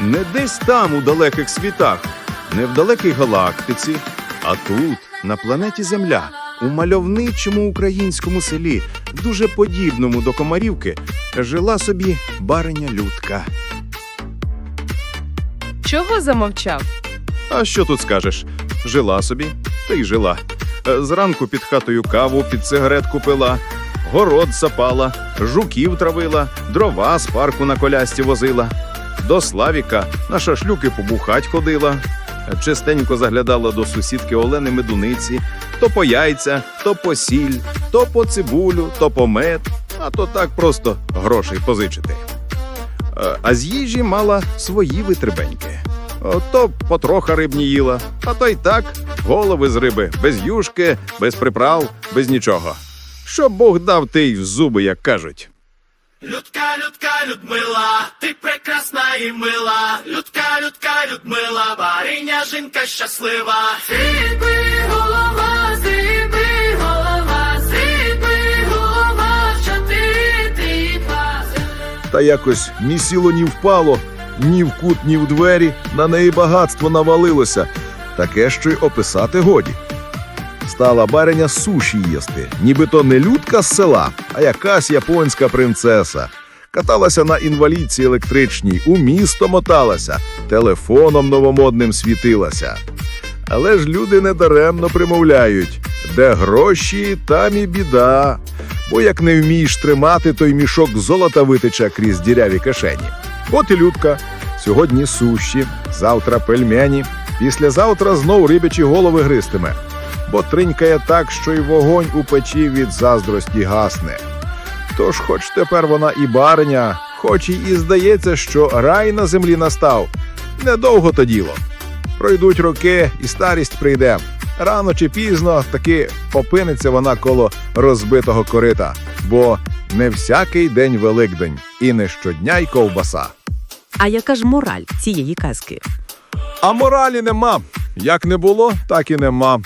Не десь там, у далеких світах, не в далекій галактиці, а тут, на планеті Земля, у мальовничому українському селі, дуже подібному до Комарівки, жила собі бариня Людка. Чого замовчав? А що тут скажеш? Жила собі, та й жила. Е, Зранку під хатою каву під цигаретку пила, город сапала, жуків травила, дрова з парку на колясці возила. До Славіка на шашлюки побухать ходила. Е, Частенько заглядала до сусідки Олени Медуниці, то по яйця, то по сіль, то по цибулю, то по мед, а то так просто грошей позичити. Е, А з їжі мала свої витребеньки. То потроха рибні їла, а то й так голови з риби, без юшки, без приправ, без нічого. Що Бог дав, ти й в зуби, як кажуть. Людка, Людка, Людмила, ти прекрасна і мила. Людка, Людка, Людмила, бариня жінка щаслива. Срібли голова, срібли голова, срібли голова, що ти тріпа. Та якось ні сіло, ні впало, ні в кут, ні в двері, на неї багатство навалилося. Таке, що й описати годі. Стала бариня суші їсти, нібито не людка з села, а якась японська принцеса. Каталася на інвалідці електричній, у місто моталася, телефоном новомодним світилася. Але ж люди недаремно примовляють, де гроші, там і біда. Бо як не вмієш тримати, той мішок золота витече крізь діряві кишені. От і людка. Сьогодні суші, завтра пельмені, післязавтра знов рибячі голови гристиме, бо тринькає так, що й вогонь у печі від заздрості гасне. Тож, хоч тепер вона і бариня, хоч і, і здається, що рай на землі настав, недовго то діло. Пройдуть роки, і старість прийде. Рано чи пізно таки опиниться вона коло розбитого корита, бо не всякий день Великдень, і не щодня й ковбаса. А яка ж мораль цієї казки? А моралі нема. Як не було, так і нема.